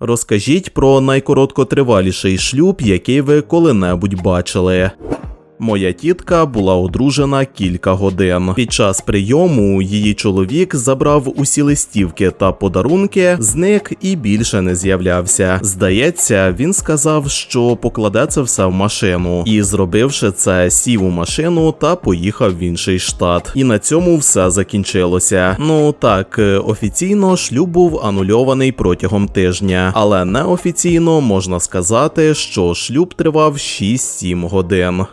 Розкажіть про найкороткотриваліший шлюб, який ви коли-небудь бачили. Моя тітка була одружена кілька годин. Під час прийому її чоловік забрав усі листівки та подарунки, зник і більше не з'являвся. Здається, він сказав, що покладе це все в машину, і зробивши це, сів у машину та поїхав в інший штат. І на цьому все закінчилося. Ну так, е, офіційно шлюб був анульований протягом тижня, але неофіційно можна сказати, що шлюб тривав 6-7 годин.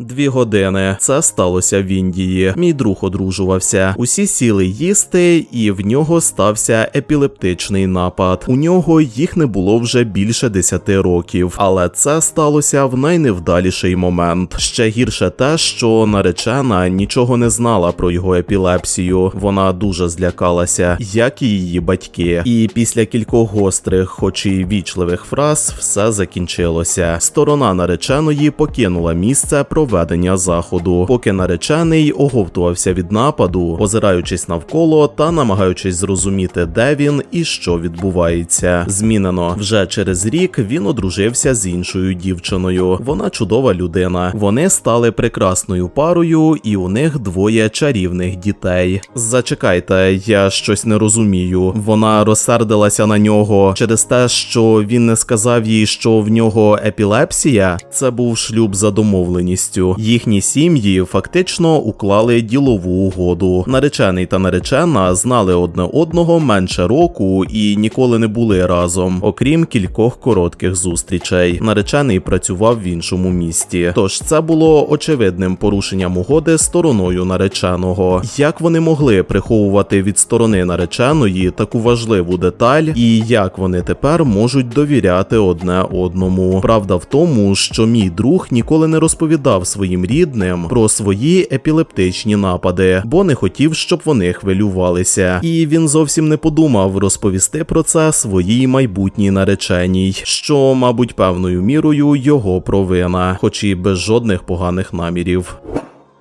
Дві години це сталося в Індії. Мій друг одружувався. Усі сіли їсти, і в нього стався епілептичний напад. У нього їх не було вже більше 10 років, але це сталося в найневдаліший момент. Ще гірше те, що наречена нічого не знала про його епілепсію. Вона дуже злякалася, як і її батьки. І після кількох гострих, хоч і вічливих фраз, все закінчилося. Сторона нареченої покинула місце проведення заходу, поки наречений оговтувався від нападу, озираючись навколо та намагаючись зрозуміти, де він і що відбувається. Змінено вже через рік він одружився з іншою дівчиною. Вона чудова людина. Вони стали прекрасною парою, і у них двоє чарівних дітей. Зачекайте, я щось не розумію. Вона розсердилася на нього через те, що він не сказав їй, що в нього епілепсія. Це був шлюб за домовленістю. Їхні сім'ї фактично уклали ділову угоду. Наречений та наречена знали одне одного менше року і ніколи не були разом, окрім кількох коротких зустрічей. Наречений працював в іншому місті. Тож це було очевидним порушенням угоди стороною нареченого. Як вони могли приховувати від сторони нареченої таку важливу деталь, і як вони тепер можуть довіряти одне одному? Правда в тому, що мій друг ніколи не розповідав своїм рідним про свої епілептичні напади, бо не хотів, щоб вони хвилювалися. І він зовсім не подумав розповісти про це своїй майбутній нареченій, що, мабуть, певною мірою його провина, хоч і без жодних поганих намірів.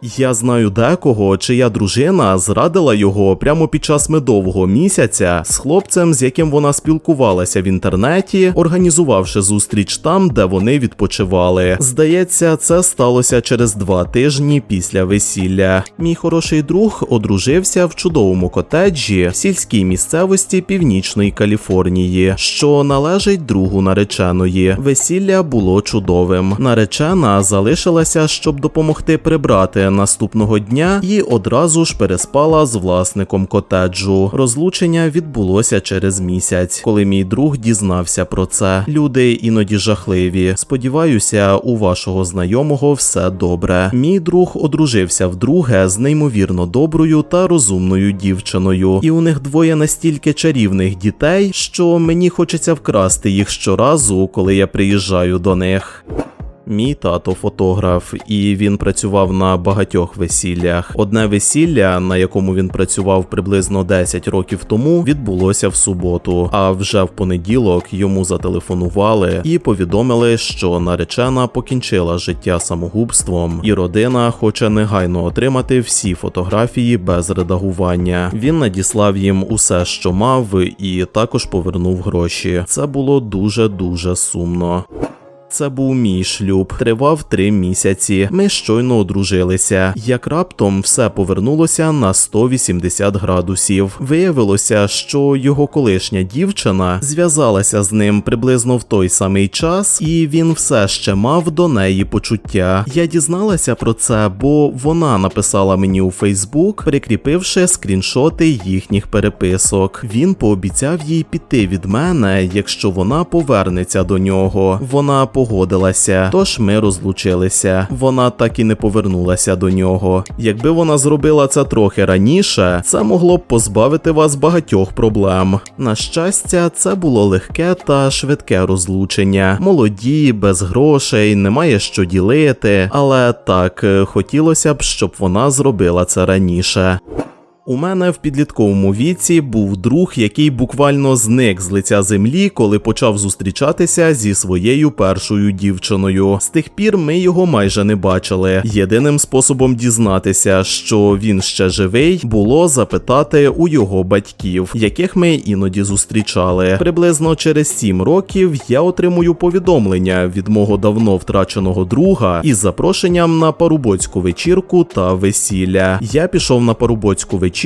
Я знаю декого, чия дружина зрадила його прямо під час медового місяця з хлопцем, з яким вона спілкувалася в інтернеті, організувавши зустріч там, де вони відпочивали. Здається, це сталося через два тижні після весілля. Мій хороший друг одружився в чудовому котеджі в сільській місцевості Північної Каліфорнії, що належить другу нареченої. Весілля було чудовим. Наречена залишилася, щоб допомогти прибрати наступного дня і одразу ж переспала з власником котеджу. Розлучення відбулося через місяць, коли мій друг дізнався про це. Люди іноді жахливі. Сподіваюся, у вашого знайомого все добре. Мій друг одружився вдруге з неймовірно доброю та розумною дівчиною, і у них двоє настільки чарівних дітей, що мені хочеться вкрасти їх щоразу, коли я приїжджаю до них. Мій тато фотограф, і він працював на багатьох весіллях. Одне весілля, на якому він працював приблизно 10 років тому, відбулося в суботу. А вже в понеділок йому зателефонували і повідомили, що наречена покінчила життя самогубством, і родина хоче негайно отримати всі фотографії без редагування. Він надіслав їм усе, що мав, і також повернув гроші. Це було дуже дуже сумно. Це був мій шлюб, тривав три місяці. Ми щойно одружилися. Як раптом все повернулося на 180 градусів. Виявилося, що його колишня дівчина зв'язалася з ним приблизно в той самий час, і він все ще мав до неї почуття. Я дізналася про це, бо вона написала мені у Фейсбук, прикріпивши скріншоти їхніх переписок. Він пообіцяв їй піти від мене, якщо вона повернеться до нього. Вона погодилася, тож ми розлучилися. Вона так і не повернулася до нього. Якби вона зробила це трохи раніше, це могло б позбавити вас багатьох проблем. На щастя, це було легке та швидке розлучення. Молоді, без грошей, немає що ділити, але так хотілося б, щоб вона зробила це раніше. У мене в підлітковому віці був друг, який буквально зник з лиця землі, коли почав зустрічатися зі своєю першою дівчиною. З тих пір ми його майже не бачили. Єдиним способом дізнатися, що він ще живий, було запитати у його батьків, яких ми іноді зустрічали. Приблизно через сім років я отримую повідомлення від мого давно втраченого друга із запрошенням на парубоцьку вечірку та весілля. Я пішов на парубоцьку вечірку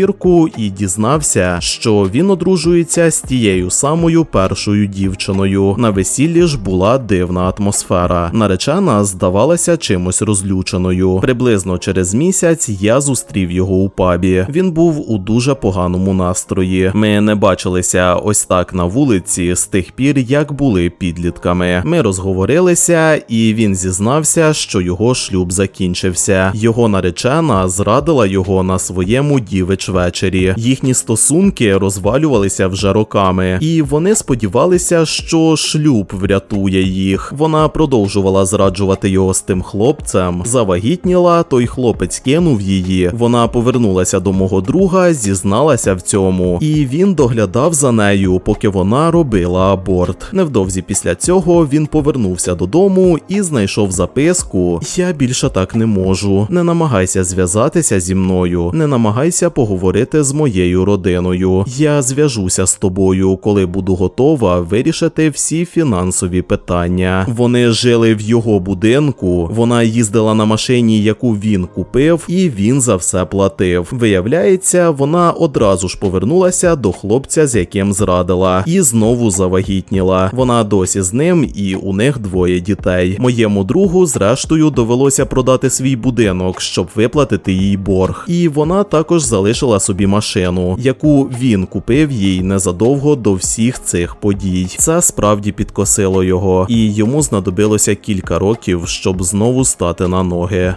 і дізнався, що він одружується з тією самою першою дівчиною. На весіллі ж була дивна атмосфера. Наречена здавалася чимось розлюченою. Приблизно через місяць я зустрів його у пабі. Він був у дуже поганому настрої. Ми не бачилися ось так на вулиці з тих пір, як були підлітками. Ми розговорилися, і він зізнався, що його шлюб закінчився. Його наречена зрадила його на своєму дівич вечері. Їхні стосунки розвалювалися вже роками, і вони сподівалися, що шлюб врятує їх. Вона продовжувала зраджувати його з тим хлопцем. Завагітніла, той хлопець кинув її. Вона повернулася до мого друга, зізналася в цьому, і він доглядав за нею, поки вона робила аборт. Невдовзі після цього він повернувся додому і знайшов записку: Я більше так не можу. Не намагайся зв'язатися зі мною, не намагайся поговорити з моєю родиною. Я зв'яжуся з тобою, коли буду готова вирішити всі фінансові питання. Вони жили в його будинку. Вона їздила на машині, яку він купив, і він за все платив. Виявляється, вона одразу ж повернулася до хлопця, з яким зрадила, і знову завагітніла. Вона досі з ним, і у них двоє дітей. Моєму другу, зрештою, довелося продати свій будинок, щоб виплатити їй борг. І вона також залишила собі машину, яку він купив їй незадовго до всіх цих подій. Це справді підкосило його, і йому знадобилося кілька років, щоб знову стати на ноги.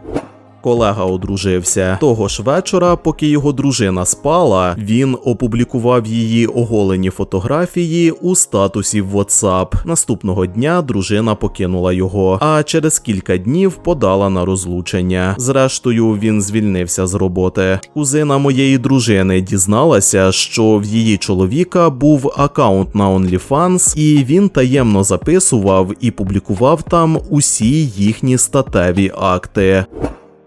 Колега одружився того ж вечора, поки його дружина спала, він опублікував її оголені фотографії у статусі в WhatsApp. Наступного дня дружина покинула його, а через кілька днів подала на розлучення. Зрештою, він звільнився з роботи. Кузина моєї дружини дізналася, що в її чоловіка був акаунт на OnlyFans, і він таємно записував і публікував там усі їхні статеві акти.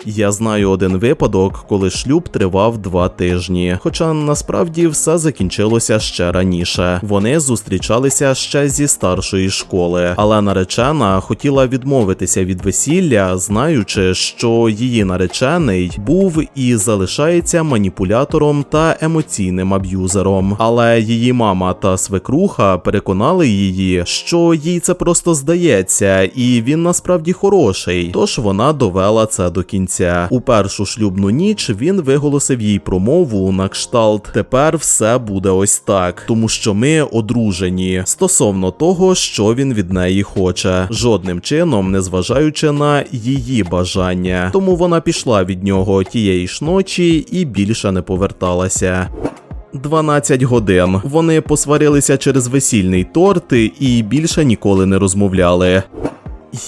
Я знаю один випадок, коли шлюб тривав два тижні. Хоча насправді все закінчилося ще раніше. Вони зустрічалися ще зі старшої школи, але наречена хотіла відмовитися від весілля, знаючи, що її наречений був і залишається маніпулятором та емоційним аб'юзером. Але її мама та свекруха переконали її, що їй це просто здається, і він насправді хороший. Тож вона довела це до кінця кінця. У першу шлюбну ніч він виголосив їй промову на кшталт Тепер все буде ось так, тому що ми одружені стосовно того, що він від неї хоче, жодним чином не зважаючи на її бажання. Тому вона пішла від нього тієї ж ночі і більше не поверталася. 12 годин. Вони посварилися через весільний торт і більше ніколи не розмовляли.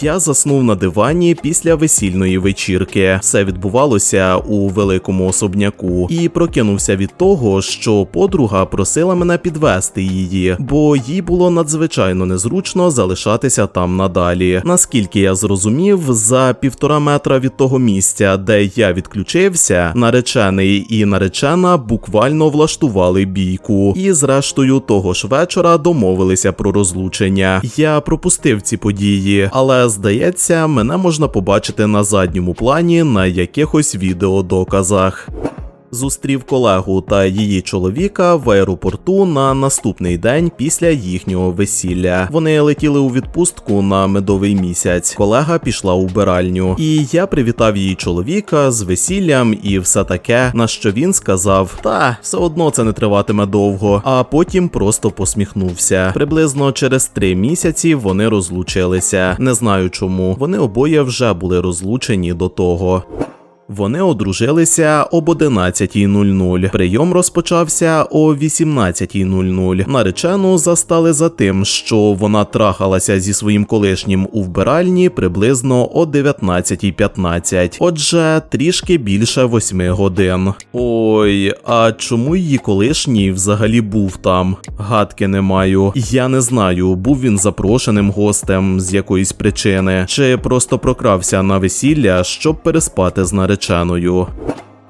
Я заснув на дивані після весільної вечірки. Все відбувалося у великому особняку, і прокинувся від того, що подруга просила мене підвести її, бо їй було надзвичайно незручно залишатися там надалі. Наскільки я зрозумів, за півтора метра від того місця, де я відключився, наречений і наречена буквально влаштували бійку, і зрештою того ж вечора домовилися про розлучення. Я пропустив ці події, але але здається, мене можна побачити на задньому плані на якихось відеодоказах. Зустрів колегу та її чоловіка в аеропорту на наступний день після їхнього весілля. Вони летіли у відпустку на медовий місяць. Колега пішла у биральню, і я привітав її чоловіка з весіллям і все таке. На що він сказав: Та все одно це не триватиме довго. А потім просто посміхнувся. Приблизно через три місяці вони розлучилися. Не знаю чому. Вони обоє вже були розлучені до того. Вони одружилися об 11.00. Прийом розпочався о 18.00. Наречену застали за тим, що вона трахалася зі своїм колишнім у вбиральні приблизно о 19.15. Отже, трішки більше 8 годин. Ой, а чому її колишній взагалі був там? Гадки не маю. Я не знаю, був він запрошеним гостем з якоїсь причини, чи просто прокрався на весілля, щоб переспати з нареченою галичаною.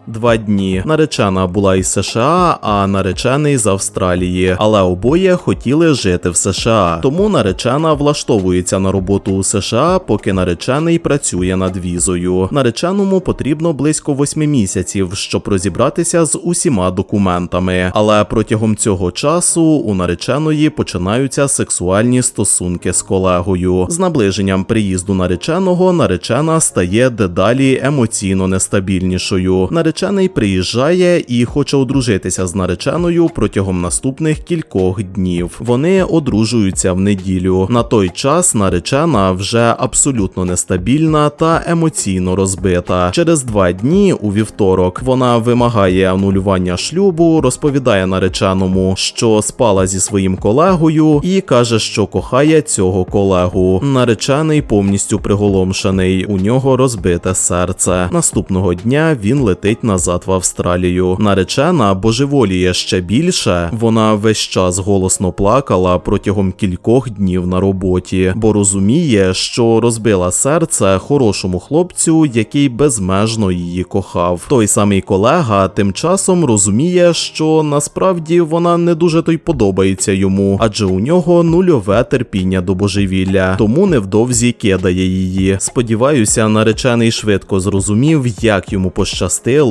Два дні наречена була із США, а наречений з Австралії, але обоє хотіли жити в США. Тому наречена влаштовується на роботу у США, поки наречений працює над візою. Нареченому потрібно близько восьми місяців, щоб розібратися з усіма документами. Але протягом цього часу у нареченої починаються сексуальні стосунки з колегою. З наближенням приїзду нареченого наречена стає дедалі емоційно нестабільнішою. Наречений приїжджає і хоче одружитися з нареченою протягом наступних кількох днів. Вони одружуються в неділю. На той час наречена вже абсолютно нестабільна та емоційно розбита. Через два дні у вівторок вона вимагає анулювання шлюбу, розповідає нареченому, що спала зі своїм колегою, і каже, що кохає цього колегу. Наречений повністю приголомшений. У нього розбите серце. Наступного дня він летить назад в Австралію. Наречена божеволіє ще більше. Вона весь час голосно плакала протягом кількох днів на роботі, бо розуміє, що розбила серце хорошому хлопцю, який безмежно її кохав. Той самий колега тим часом розуміє, що насправді вона не дуже то й подобається йому, адже у нього нульове терпіння до божевілля, тому невдовзі кидає її. Сподіваюся, наречений швидко зрозумів, як йому пощастило,